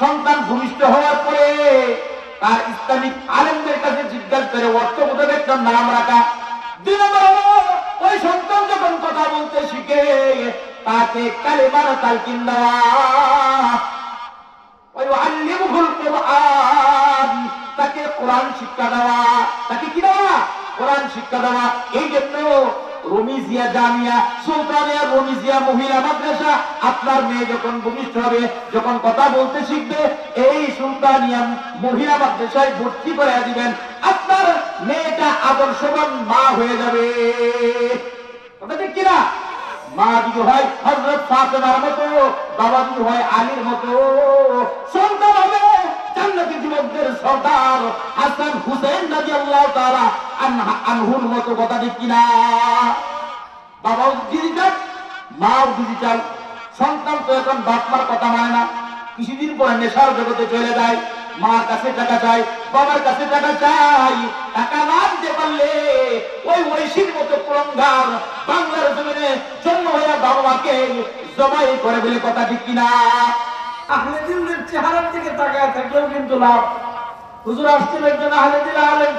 সন্তান ভূমিষ্ঠ হওয়ার পরে তার ইসলামিক আলেমদের কাছে জিজ্ঞাসা করে অর্থবোধক একটা নাম রাখা? ওই সন্তান যখন কথা বলতে শিখে, তাকে কালেমার তালকিন ওয়াইউআল্লিমুহুল কুরআন, তাকে কোরআন শিক্ষা দেওয়া। তাকে কি দেওয়া? কোরআন শিক্ষা দেওয়া। এই জন্য রমিজিয়া জামিয়া, সুলতানিয়া রমিজিয়া মহিলা মাদ্রাসা, আপনার মেয়ে যখন ভূমিষ্ঠ হবে, যখন কথা বলতে শিখবে, এই সুলতানিয়া মহিলা মাদ্রাসায় ভর্তি করে দিবেন। আপনার মেয়েটা আদর্শবান মা হয়ে যাবে। কিনা? মা যদি হয় হজরত ফাতেমার মতো, বাবা যদি হয় আলীর মতো সন্তান হবে। জান্নাতি যুবকদের সর্দার হাসান হুসেন রাজি আল্লাহ আনহা- আনহুর মতো কথা ঠিক কিনা? বাবাও চান মাও চান সন্তান তো এখন বাপ মার কথা মানে না। কিছুদিন পরে নেশার জগতে চলে যায়, মার কাছে টাকা চাই বাবার কাছে টাকা চাই টাকা না দিতে পারলে ওই ঐশীর মতো কুলঙ্গার বাংলার জমিনে জন্ম হইয়া বাবা মাকে জবাই করে বলে কথা ঠিক কিনা? আহলে দিলদের চেহারার দিকে তাকায় থাকলেও কিন্তু লাভ। হুজুর আসছেন একজন আহলে দিল আলেম।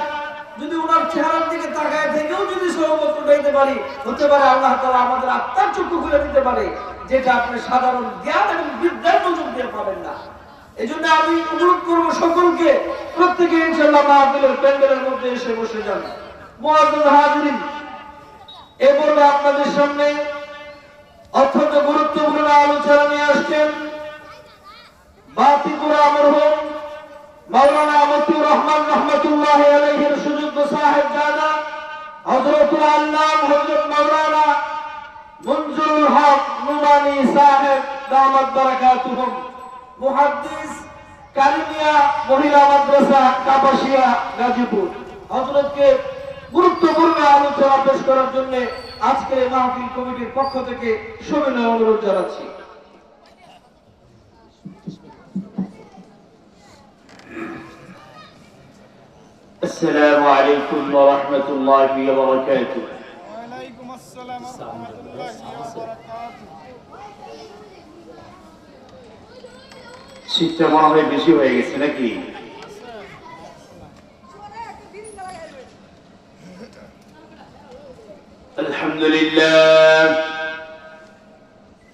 যদি ওনার চেহারার দিকে তাকায় থেকেও যদি সহমত উঠাইতে পারি, হতে পারে আল্লাহ তাআলা আমাদের আত্মার চক্ষু খুলে দিতে পারে, যেটা আপনি সাধারণ জ্ঞান এবং বিদ্যার নজর দিয়ে পাবেন না। এই জন্য আমি অনুরোধ করব সকলকে, প্রত্যেকে ইনশাল্লাহ মাহফিলের প্যান্ডেলের মধ্যে এসে বসে যান। মুআজ্জাজ হাজিরিন, এ পর্বে আপনাদের সামনে অত্যন্ত গুরুত্বপূর্ণ আলোচনা নিয়ে আসছেন। গাজীপুর। গুরুত্বপূর্ণ আলোচনা পেশ করার জন্য আজকের এই মাহফিল কমিটির পক্ষ থেকে সবিনয় অনুরোধ জানাচ্ছি। السلام عليكم ورحمة الله وبركاته وعليكم السلام ورحمة الله وبركاته শীতটা মনে হয় বেশি হয়ে গেছে নাকি الحمد لله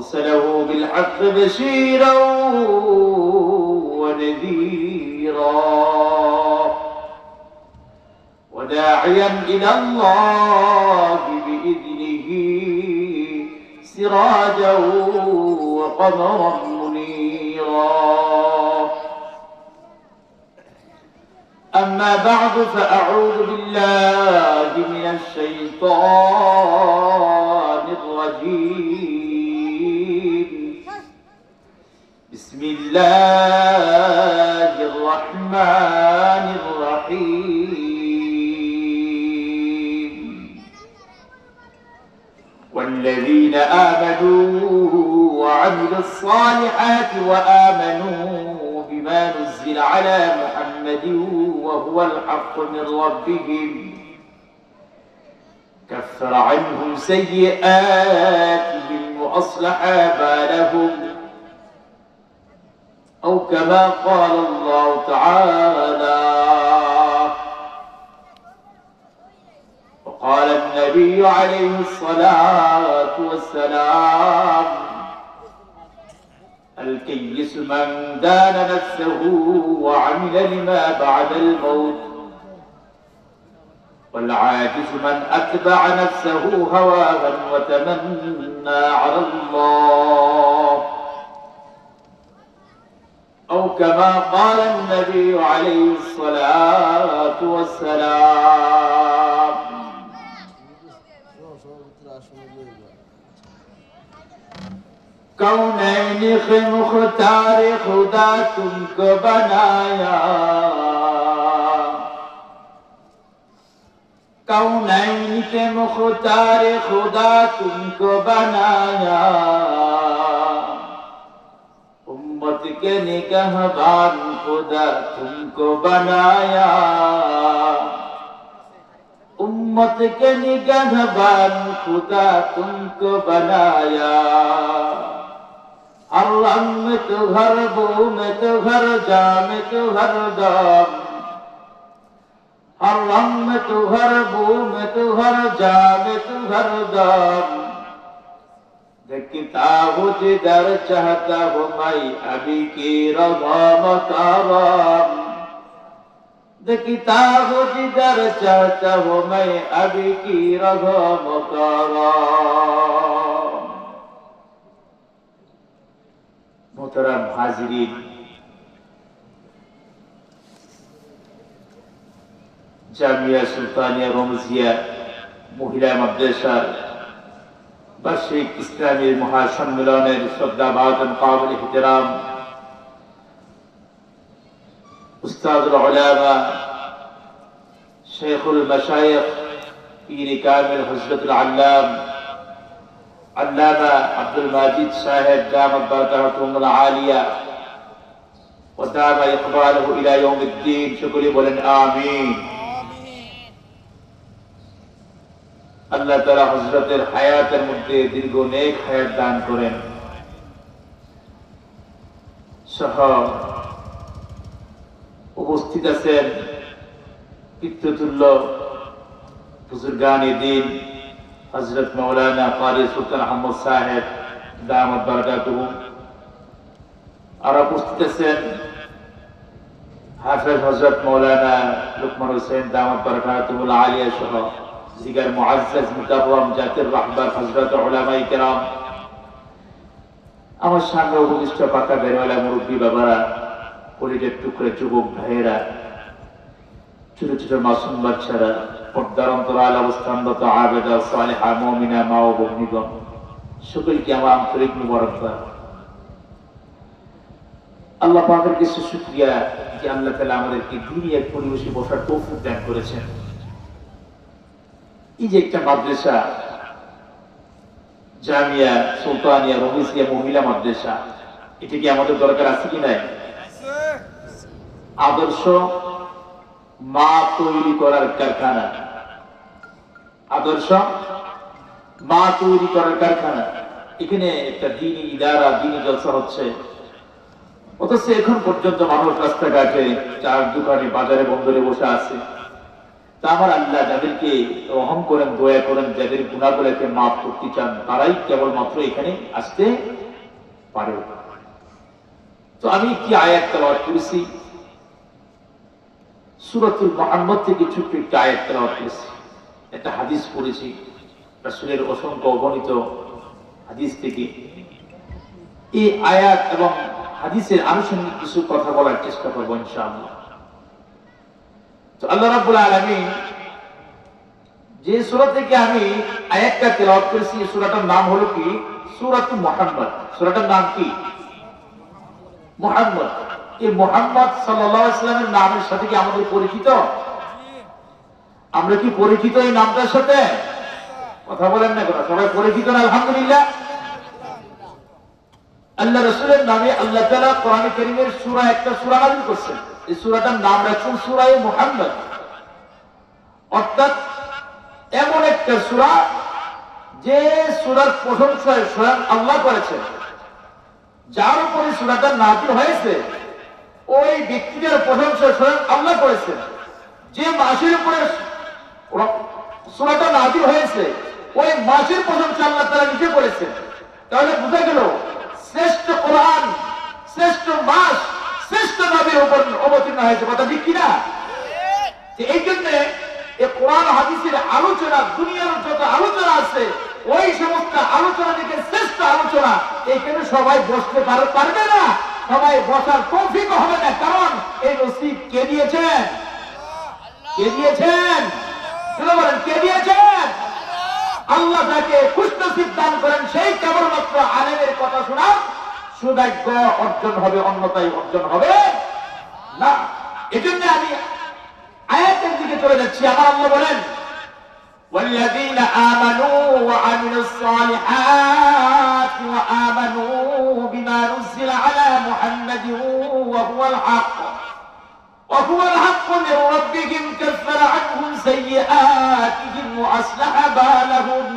أرسله بالحق بشيرا ونذيرا وداعيا إلى الله بإذنه سراجا وقمرا منيرا. أما بعد فأعوذ بالله من الشيطان الرجيم. الله الرحمن الرحيم والذين آمنوا وعملوا الصالحات وآمنوا بما نزل على محمد وهو الحق من ربهم كفر عنهم سيئاتهم وأصلح بالهم. أو كما قال الله تعالى. وقال النبي عليه الصلاة والسلام الكيس من دان نفسه وعمل لما بعد الموت والعاجز من أتبع نفسه هواها وتمنى على الله. أو كما قال النبي عليه الصلاة والسلام. كونين مختار خدا تم کو بنایا کونین مختار خدا تم کو بنایا उम्मत के निगहबान खुदा तुमको बनाया उम्मत के निगहबान खुदा तुमको बनाया हर रंग में तो हर बू में तो हर जा में तो हर दम हर रंग में तो हर बू में तो हर जा में तो हर दम देखता हूँ जिधर चाहता हूँ मैं अभी की रधा मकाम देखता हूँ जिधर चाहता हूँ मैं अभी की रधा मकाम মোহতারাম হাজিরিন জামিয়া সুলতানিয়া রমজিয়া মহিলা মাদ্রাসার বার্ষিক ইসলামী মহাসম্মেলনের শ্রদ্ধাবাদ কাবুল ইহতেরাম উস্তাদুল আলামা শেখুল মশায়েখ পীর কামিল হজরতুল আল্লাম আল্লামা আব্দুল মাজিদ সাহেব জামাত বারাকাতুল আলিয়া ওয়া তাবা ইকবালহু ইলা ইয়াউমিদ্দিন শুকরি বলেন আমিন আল্লাহ তারা হজরতের হায়াতের মধ্যে দীর্ঘ নেক হায়াত দান করেন। সহ উপস্থিত আছেন বুজুর্গানি দিন হজরত মৌলানা কারি সুলতান আহমদ সাহেব দামত বারকাতুহু। আর উপস্থিত আছেন হাফেজ হজরত মৌলানা লুকমান হোসেন দামত বারকাতুহুল আলিয়া সহ মুআজ্জাজ রাহবার হজরত উলামায়ে কেরাম। আমার সামনে উপবিষ্ট পাকা বেরওয়ালা মুরব্বী বাবারা পরিটের টুকরে যুবক ভাইয়েরা, ছোট ছোট মাসুম বাচ্চারা, পর্দার অন্তরাল অবস্থানরত আবেদা মমিনা মা ও বগ্নিগণ সকলকে আমার আন্তরিক মুবারকবাদ। আল্লাহ পাকের কিছু শুক্রিয়া যে আল্লাহ তালা আমাদেরকে এক পরিবেশে বসার তৌফিক দান করেছেন। এই যে একটা মাদ্রাসা, জামিয়া সুলতানিয়া রমিসিয়া মহিলা মাদ্রাসা, এটা কি আমাদের দরকার আছে কি নাই? আদর্শ মা তৈরি করার কারখানা। আদর্শ মা তৈরি করার কারখানা। এখানে একটা দিনই ইদারা দিনই জলসা হচ্ছে। অথচ এখন পর্যন্ত মানুষ রাস্তাঘাটে চার দোকানে বাজারে, বন্দরে বসে আছে। তা আমার আল্লাহ যাদেরকে রহম করেন, দয়া করেন, যাদের গুণাগুলোকে মাফ করতে চান, তারাই কেবলমাত্র এখানে আসতে পারে। তো আমি কি আয়াত তেলাওয়াত করেছি। সুরাতুল মোহাম্মদ থেকে ছোট্ট একটা আয়াত তেলাওয়াত করেছি। একটা হাদিস পড়েছি, রাসূলের অসংখ্য অগণিত হাদিস থেকে। এই আয়াত এবং হাদিসের আনুষঙ্গিক কিছু কথা বলার চেষ্টা করব ইনশাআল্লাহ। করেছি আমাদের পরিচিত? আমরা কি পরিচিত এই নামটার সাথে? কথা বলেন না কথা সবাই পরিচিত না, আলহামদুলিল্লাহ? আল্লাহ রসুলের নামে আল্লাহ তালা কোরআন করিমের সুরা একটা সুরা করছেন। এই সুরাটার নাম রাখছেন সুরায় মোহাম্মদ। অর্থাৎ এমন একটা সুরা যে সুরার প্রশংসায় স্বয়ং আল্লাহ করেছেন। যার উপরে সুরাটা নাজিল হয়েছে, ওই ব্যক্তিদের প্রশংসা স্বয়ং আল্লাহ করেছেন। যে মাসের উপরে সুরাটা নাজিল হয়েছে, ওই মাসের প্রশংসা আল্লাহ তারা নিজে করেছেন। তাহলে বোঝা গেল উপর অবতীর্ণ হয়েছে। কথা ঠিক কিনা? এই জন্য কোরআন হাদিসের আলোচনা, দুনিয়ার যত আলোচনা আছে, ওই সমস্ত আলোচনা থেকে শ্রেষ্ঠ আলোচনা এখানে সবাই বসতে পারবে না। সবাই বসার তৌফিক হবে না। কারণ এই নসিব কে দিয়েছেন? কে দিয়েছেন? কে দিয়েছেন? আল্লাহ তাকে খুশনসিব দান করেন, সেই কেবলমাত্র আলেমের কথা শোনার সৌভাগ্য অর্জন হবে অন্যতায় অর্জন হবে। না এজন্য আমি আয়াতের দিকে চলে যাচ্ছি আমার আল্লাহ বলেন والذين آمنوا وعملوا الصالحات وآمنوا بما نزل على محمد وهو الحق وهو الحق من ربهم كفر عنهم سيئاتهم وأصلح بالهم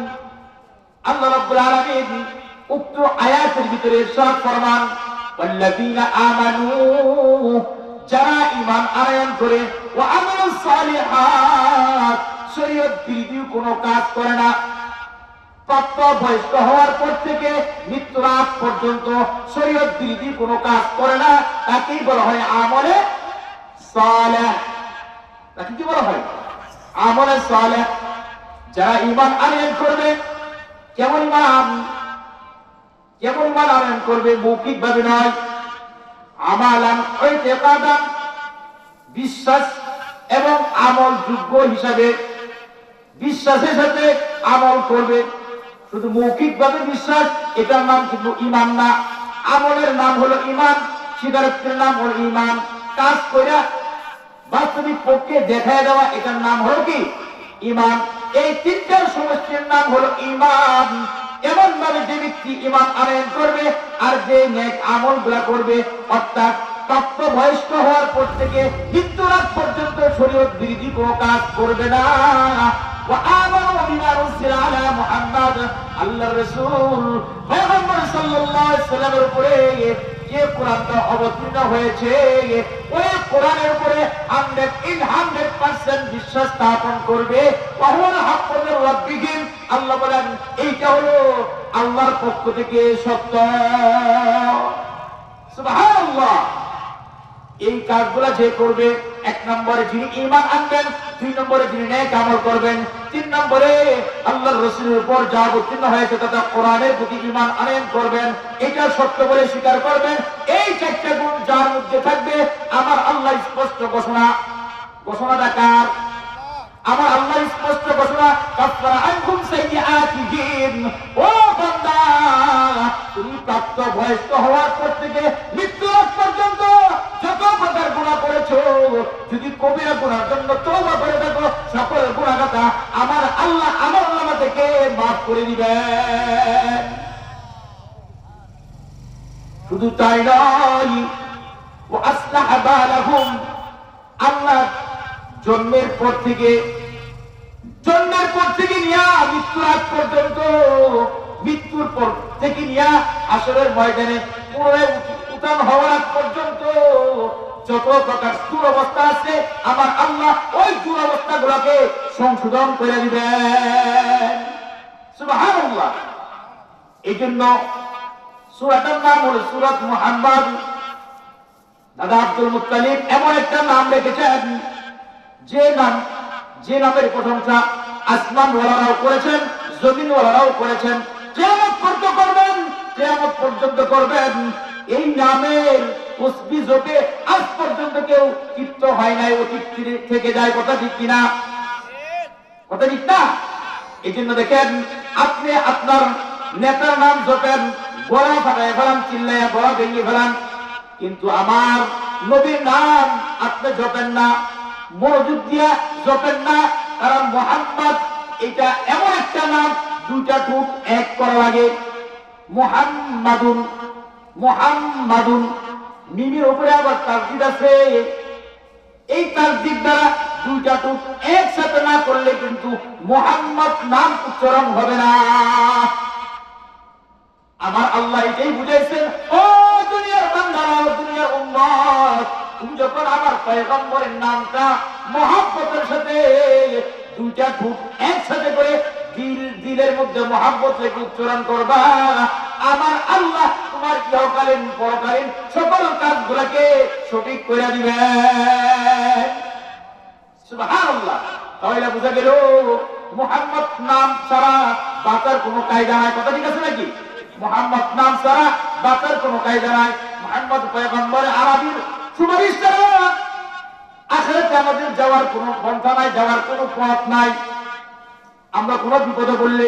আল্লাহ রাব্বুল আলামিন উক্ত আয়াতের ভিতরে ইরশাদ ফরমান ওয়াল্লাযীনা আমানু যারা ইমান আনয়ন করে, ওয়া আমালুস সালিহাত, শরীয়ত বিরোধী কোনো কাজ করে না। প্রাপ্ত বয়স্ক হওয়ার পর থেকে মৃত্যুর আগ পর্যন্ত শরীয়ত বিরোধী কোনো কাজ করে না। তাকেই বলা হয় আমলে সালেহ তাকে কি বলা হয়? আমলে সালেহ যারা ঈমান আনয়ন করবে, কেমন ইমান কেমন ইমান আনয়ন করবে? মৌখিক ভাবে নয়। আমালান ঐতেকাদান বিশ্বাস এবং আমল যোগ্য হিসাবে বিশ্বাসের সাথে আমল করবে। শুধু মৌখিক ভাবে বিশ্বাস, এটার নাম কিন্তু ইমান না। আমলের নাম হলো ইমান সিগারেটের নাম হলো ইমান কাজ কইরা বাস্তবিক পক্ষে দেখায় দেওয়া, এটার নাম হলো কি? ইমান এই তিনটার সমষ্টির নাম হলো ইমান এমন ভাবে যে ব্যক্তি ইমান আনয়ন করবে আর যে নেক আমলগুলা করবে, অর্থাৎ হওয়ার পর থেকে পর্যন্ত বিরোধী কাজ করবে না। উপরে অবতীর্ণ হয়েছে, ওই কোরআনের উপরে হান্ড্রেড ইন হান্ড্রেড পার্সেন্ট বিশ্বাস স্থাপন করবে। কখন আল্লাহ বলেন, এইটা হলো আল্লাহর পক্ষ থেকে সত্য এই কাজগুলা যে করবে, এক নম্বরে যিনি ইমান আনবেন, দুই নম্বরে যিনি ন্যায় আমল করবেন, তিন নম্বরে আল্লাহর রসুলের উপর যা অবতীর্ণ হয়েছে তথা কোরআনের প্রতি ইমান আনয়ন করবেন, এটা সত্য বলে স্বীকার করবেন, এই চারটা গুণ যার মধ্যে থাকবে, আমার আল্লাহ স্পষ্ট ঘোষণা। ঘোষণাটা কার? আমার আল্লাহ স্পষ্ট ও বান্দা, তুমি প্রাপ্ত বয়স্ক হওয়ার পর থেকে মৃত্যু পর্যন্ত যত প্রকার গুনাহ করেছ, যদি কবিরা গুনার জন্য তওবা করে থাকো সকল কথা আমার আল্লাহ আমার নামা থেকে মাফ করে দিবেন শুধু তাই নয় ও আসলাহ আল্লাহ জন্মের পর থেকে আসরের ময়দানে পুনরায় উত্থান হওয়ার পর্যন্ত যত প্রকার দুরবস্থা আছে, আমার আল্লাহ ওই দুরবস্থা গুলাকে সংশোধন করে দিবেন। এই জন্য সুরাটার নাম হলো সুরাত মুহাম্মদ। দাদা আব্দুল মুত্তালিব এমন একটা নাম রেখেছেন, যে নাম, যে নামের প্রশংসা আসমান ওয়ালারাও করেছেন জমিন ওয়ালারাও করেছেন। কেমন পর্যন্ত করবেন কেমন পর্যন্ত করবেন। এই নামের তসবি জোটে আজ পর্যন্ত কেউ তৃপ্ত হয় নাই অতীত থেকে যায়। কথা ঠিক কিনা? কথা ঠিক না? এই জন্য দেখেন, আপনি আপনার নেতার নাম জপেন, গলা ফাটায় ফেলান, চিল্লায় গলা ভেঙে ফেলান। কিন্তু আমার নবীর নাম আপনি জপেন না, মনোযোগ দিয়া জপেন না, কারণ মোহাম্মদ এটা এমন একটা নাম, দুইটা টুক এক করা লাগে। মোহাম্মাদুন মোহাম্মাদুন। মিমির উপরে আবার তাসদিদ আছে। এই তাসদিদ দ্বারা দুইটা টুক একসাথে না করলে কিন্তু মোহাম্মদ নাম উচ্চারণ হবে না। আমার আল্লাহ এটাই বুঝাইছেন, ও দুনিয়ার বান্দারা দুনিয়ার উম্মত, তুমি যখন আমার পয়গম্বরের নামটা মহাব্বতের সাথে দুইটা ঠুক একসাথে করে দিল, দিলের মধ্যে মহাব্বত রেখে উচ্চারণ করবা। আমার আল্লাহ তোমার ইহকালীন পরকালীন সকল কাজগুলোকে সঠিক করে সুবহানাল্লাহ। তাহলে বুঝা গেল, মোহাম্মদ নাম ছাড়া বাঁচার কোনো কায়দা নাই। কথা ঠিক আছে নাকি? মোহাম্মদ নাম ছাড়া বাঁচার কোনো কায়দা নাই। মোহাম্মদ পয়গম্বর আরবির সুপারিশ ছাড়া আমাদের যাওয়ার কোনো পন্থা নাই, যাওয়ার কোনো পথ নাই। আমরা কোনো বিপদে বললে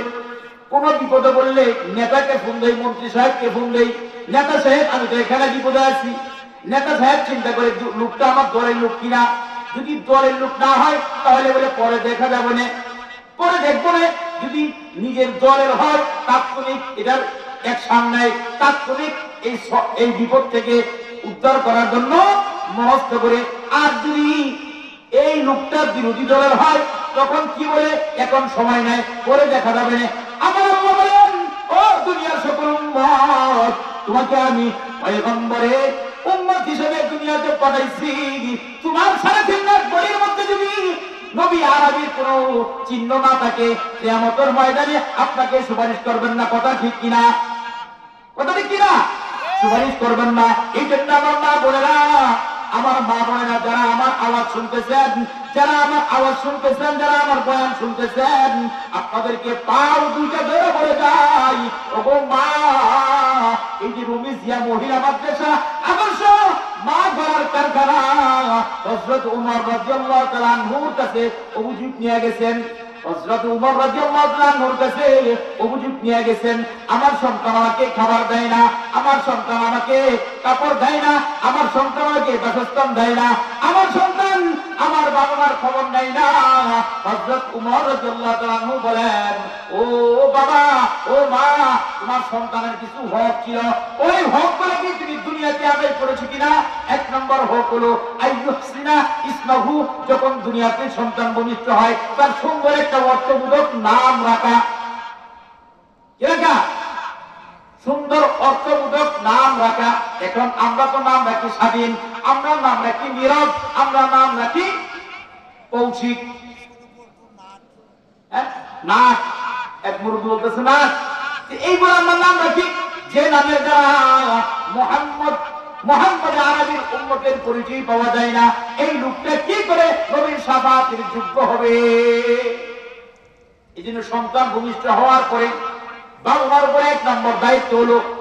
কোনো বিপদে বললে নেতাকে ফোন দেই, মন্ত্রী সাহেবকে ফোন দেই। নেতা সাহেব, আমি তো এখানে বিপদে আছি। নেতা সাহেব চিন্তা করে লোকটা আমার দলের লোক কিনা? যদি দলের লোক না হয়, তাহলে বলে পরে দেখা যাবে না। পরে দেখব না। যদি নিজের দলের হয়, তাৎক্ষণিক এটার এক নেয়। তাৎক্ষণিক এই এই বিপদ থেকে উদ্ধার করার জন্য মনস্থ করে। আর যদি এই লোকটা বিরোধী দলের হয় তখন কি বলে, এখন সময় নাই, পরে দেখা যাবে আমার বলেন, ও দুনিয়ার সকল তোমাকে আমি পয়গম্বরে উম্মত হিসেবে দুনিয়াতে পাঠাইছি। তোমার বইয়ের মধ্যে যদি নবী আরবির কোন চিহ্ন না থাকে ময়দানে আপনাকে সুপারিশ করবেন না, কথা ঠিক কিনা? কথা ঠিক কিনা? সুপারিশ করবেন না। এই জন্য আমার মা বোনেরা আমার মা বোনেরা যারা আমার আওয়াজ শুনতেছেন, যারা আমার আওয়াজ শুনতেছেন, যারা আমার বয়ান শুনতেছেন, আপনাদেরকে পাও দুইটা ধরে বলে যাই। ওগো মা, এই যে রুমিজিয়া মহিলা মাদ্রাসা, আদর্শ মা গড়ার কারখানা, হযরত উমর রাদিয়াল্লাহু তাআলা আনহুর কাছে অভিযোগ নিয়ে গেছেন। হযরত উমর রাদিয়াল্লাহু কাছে অভিযোগ নিয়ে গেছেন, আমার সন্তান আমাকে খাবার দেয় না, আমার সন্তান আমাকে কাপড় দেয় না, আমার সন্তান আমাকে বাসস্থান দেয় না, আমার সন্তান আমার বাবা মার খবর নেয় না। হযরত উমর রাদিয়াল্লাহু তাআলা বলেন, ও বাবা, ও মা, তোমার সন্তানের কিছু হক ছিল। ওই হকগুলো কি তুমি দুনিয়াতে আদায় করেছ কিনা? এক নম্বর হক হলো আইয়ুহসিনা ইসমাহু যখন দুনিয়াতে সন্তান ভূমিষ্ঠ হয়, তার সুন্দর একটা অর্থবোধক নাম রাখা? সুন্দর অর্থবোধক নাম রাখা। এখন আমরা তো নাম রাখি স্বাধীন। আমরা নাম রাখি নীরব আমরা নাম রাখি কৌশিক। হ্যাঁ? নাক এক মুরব্বী বলতেছে নাক যে এই বলে আমরা নাম রাখি যে নামের দ্বারা মোহাম্মদ মোহাম্মদ আরবির উম্মতের পরিচয় পাওয়া যায় না। এই লোকটা কি করে নবীর সাফাতের যোগ্য হবে? এই জন্য সন্তান ভূমিষ্ঠ হওয়ার পরে বাংলার উপরে এক নম্বর দায়িত্ব হলো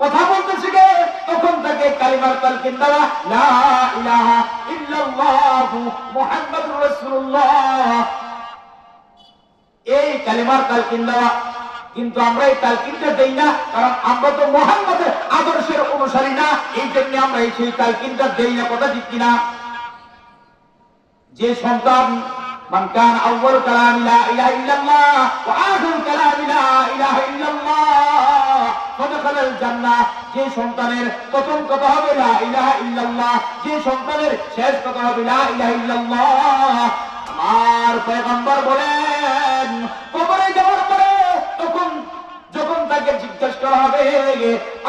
কথা বলতে শিখে তখন তাকে কালিমার তালকিন দেওয়া লা ইলাহা ইল্লাল্লাহু মুহাম্মাদুর রাসূলুল্লাহ এই কালিমার তালকিন দেওয়া কিন্তু আমরা এই তালকিনটা দেই না কারণ আমরা তো মোহাম্মদের আদর্শের অনুসারী না এই জন্য আমরা এই সেই তালকিনটা দেই না কথা ঠিক কিনা যে সন্তান من كان أول كلام لا إله إلا الله وآخر كلام لا إله إلا الله মদখালাল জান্নাহ, যে সন্তানের প্রথম কথা হবে লা যে সন্তানের শেষ কথা হবে লা আমার পয়গম্বর বলেন, কবরে যাওয়ার পরে তখন যখন তাকে জিজ্ঞাসা করা হবে,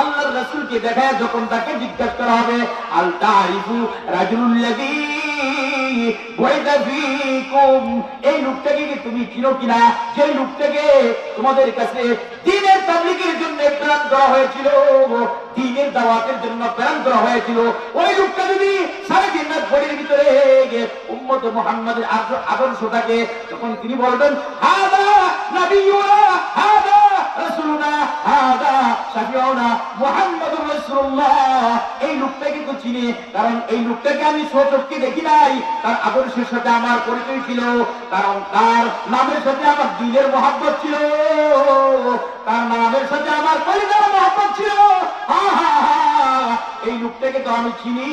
আল্লাহর রাসূলকে দেখায় যখন তাকে জিজ্ঞাসা করা হবে, আল তারিফু রাজুলুল্লাযী এই লোকটাকে কি তুমি চিনো কিনা? যে লোকটাকে তোমাদের কাছে দ্বীনের তাবলীগের জন্য প্রেরণ করা হয়েছিল দ্বীনের দাওয়াতের জন্য প্রেরণ করা হয়েছিল, ওই লোকটা যদি তিন লাখ বড়ির ভিতরে উম্মত মুহাম্মাদের আদর- আদর্শ থাকে তখন তিনি বলবেন, হাদা নবিয়ুনা, হাদা রাসূলুনা, হাদা শাফিউনা মুহাম্মাদুর এই লোকটা কিন্তু চিনি। কারণ এই লোকটাকে আমি স্বচক্ষে দেখি নাই। তার আদর্শের সাথে আমার পরিচয় ছিল। কারণ তার নামের সাথে আমার দিলের মহাব্বত ছিল। তার নামের সাথে আমার পরিবার মহাব্বত ছিল। এই লোকটাকে তো আমি চিনি।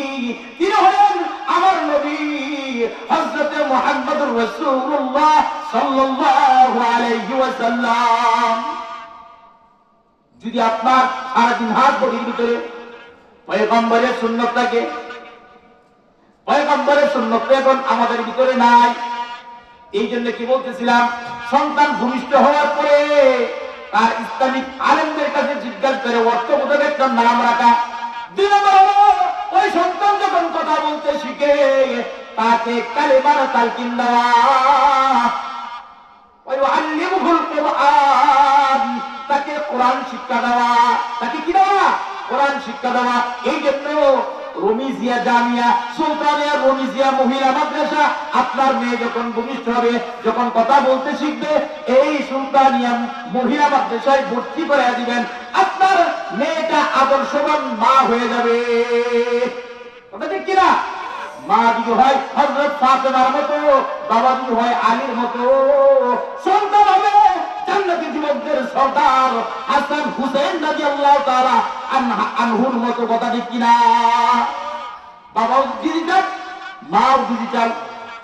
তিনি হলেন আমার নবী, হযরত মুহাম্মদুর রাসূলুল্লাহ সাল্লাল্লাহু আলাইহি ওয়াসাল্লাম। যদি আপনার সারাদিন হাত বডির ভিতরে পয়গম্বরের সুন্নত থাকে, পয়গম্বরের সুন্নত এখন আমাদের ভিতরে নাই। এই জন্য কি বলতেছিলাম, সন্তান ভূমিষ্ঠ হওয়ার পরে তার ইসলামিক আলেমদের কাছে জিজ্ঞাসা করে অর্থবোধক একটা নাম রাখা। ওই সন্তান যখন কথা বলতে শিখে, তাকে কালেমার তালকিন তাল ওই তাকে কোরআন শিক্ষা দেওয়া, তাকে কি দেওয়া? কোরআন শিক্ষা দেওয়া। এই জন্য রমিজিয়া জামিয়া, সুলতানিয়া রমিজিয়া মহিলা মাদ্রাসা, আপনার মেয়ে যখন ভূমিষ্ঠ হবে, যখন কথা বলতে শিখবে, এই সুলতানিয়া মহিলা মাদ্রাসায় ভর্তি করে দিবেন। আপনার মেয়েটা আদর্শবান মা হয়ে যাবে। কথা ঠিক কিনা? মা যদি হয় হজরত ফাতেমার মতো বাবা যদি হয় আলীর মতো। সন্তান হবে জান্নাতি যুবকদের সর্দার হাসান হুসেন রাদিয়াল্লাহু তাআলা আনহা- আনহুর মতো কথা ঠিক কিনা? বাবাও ডিজিটাল মাও ডিজিটাল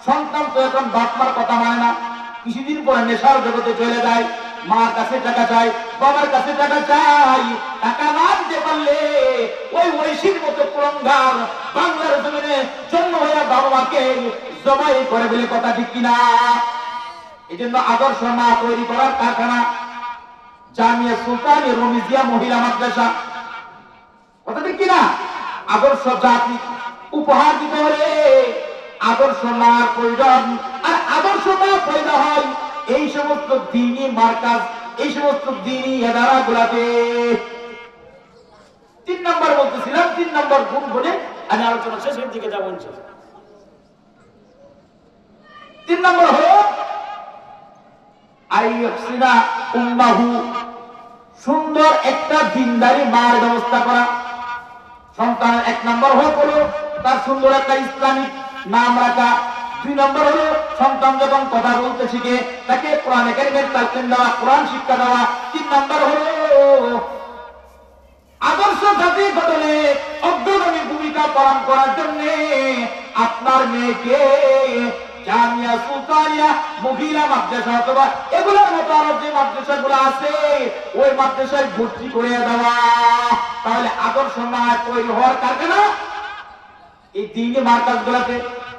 সন্তান তো এখন বাপ মার কথা মানে না। কিছুদিন পরে নেশার জগতে চলে যায়, মার কাছে টাকা চাই বাবার কাছে টাকা চাই, টাকা না দিতে পারলে ওই ঐশীর মতো কুলঙ্গার বাংলার জমিনে জন্ম হয়ে বাবা মাকে জবাই করে বলে কথা ঠিক কিনা? এই জন্য আদর্শ মা তৈরি করার কারখানা, জামিয়া সুলতান রমিজিয়া মহিলা মাদ্রাসা। কথা ঠিক কিনা? আদর্শ জাতি উপহার দিতে হলে আদর্শ মার প্রয়োজন, আর আদর্শ মা পয়দা হয় এই সমস্ত দিনই মার্কাজ এই সমস্ত দিনই এদারা গুলাতে। তিন নম্বর বলতেছিলাম, তিন নম্বর গুণ বলে আমি আলোচনা শেষের দিকে যাব। তিন নম্বর হলো উম্মাহু, সুন্দর একটা দিনদারি মার ব্যবস্থা করা। সন্তানের এক নম্বর হয়ে হলো তার সুন্দর একটা ইসলামিক নাম রাখা। দুই নম্বর হলো সন্তান যখন কথা বলতে শিখে, তাকে কোরআন একাডেমির তালকিন দেওয়া, কোরআন শিক্ষা দেওয়া। তিন নম্বর হলো আদর্শ জাতি গঠনে অগ্রগামী ভূমিকা পালন করার জন্য আপনার মেয়েকে জামিয়া, সুলতানিয়া মহিলা মাদ্রাসা অথবা এগুলোর মতো আরও যে মাদ্রাসা গুলো আছে, ওই মাদ্রাসায় ভর্তি করে দেওয়া। তাহলে আদর্শ মা তৈরি হওয়ার কারখানা এই দিনে মার্কাজ গুলাতে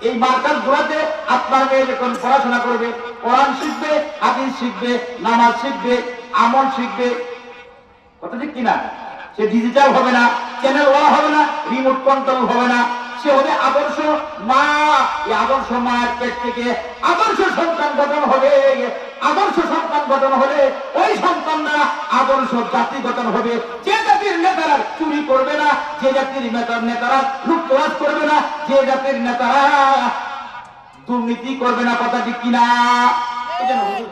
এই মার্কাজ গুলাতে আপনার মেয়ে যখন পড়াশোনা করবে, কোরআন শিখবে, হাদিস শিখবে, নামাজ শিখবে, আমল শিখবে, কথা ঠিক কিনা? সে ডিজিটাল হবে না চ্যানেল ওয়ালা হবে না রিমোট কন্ট্রোল হবে না। সে হবে আদর্শ মা, এই আদর্শ মায়ের পেট থেকে আদর্শ সন্তান গঠন হবে। আদর্শ সন্তান গঠন হলে ওই সন্তানরা আদর্শ জাতি গঠন হবে। যে জাতির নেতারা চুরি করবে না, যে জাতির নেতার নেতারা লুপ্তরাজ করবে না, যে জাতির নেতারা দুর্নীতি করবে না, কথা ঠিক কিনা?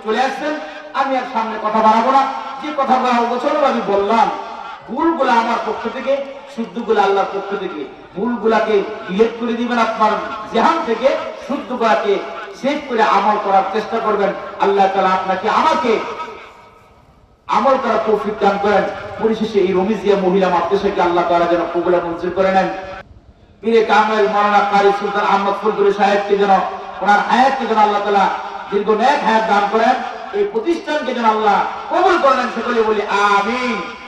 চলে আসছেন। আমি আর সামনে কথা বাড়াবো না। যে কথা বলা বছর আমি বললাম, ভুলগুলো আমার পক্ষ থেকে শুদ্ধগুলো আল্লাহর পক্ষ থেকে, ভুলগুলাকে ডিলেট করে দিবেন আপনার জেহান থেকে, শুদ্ধগুলাকে সেভ করে আমল করার চেষ্টা করবেন। আল্লাহ তালা আপনাকে আমাকে আমল করার তৌফিক দান করেন। পরিশেষে এই রমিজিয়া মহিলা মাদ্রাসাকে আল্লাহ তাআলা যেন কবুল মঞ্জুর করে নেন। পীরে কামেল মাওলানা কারি সুলতান আহমদ ফুলপুরি সাহেবকে যেন, ওনার হায়াতকে যেন আল্লাহ তাআলা দীর্ঘ ন্যাক হায়াত দান করেন। এই প্রতিষ্ঠানকে যেন আল্লাহ কবুল করে নেন, সকলে বলি আমিন।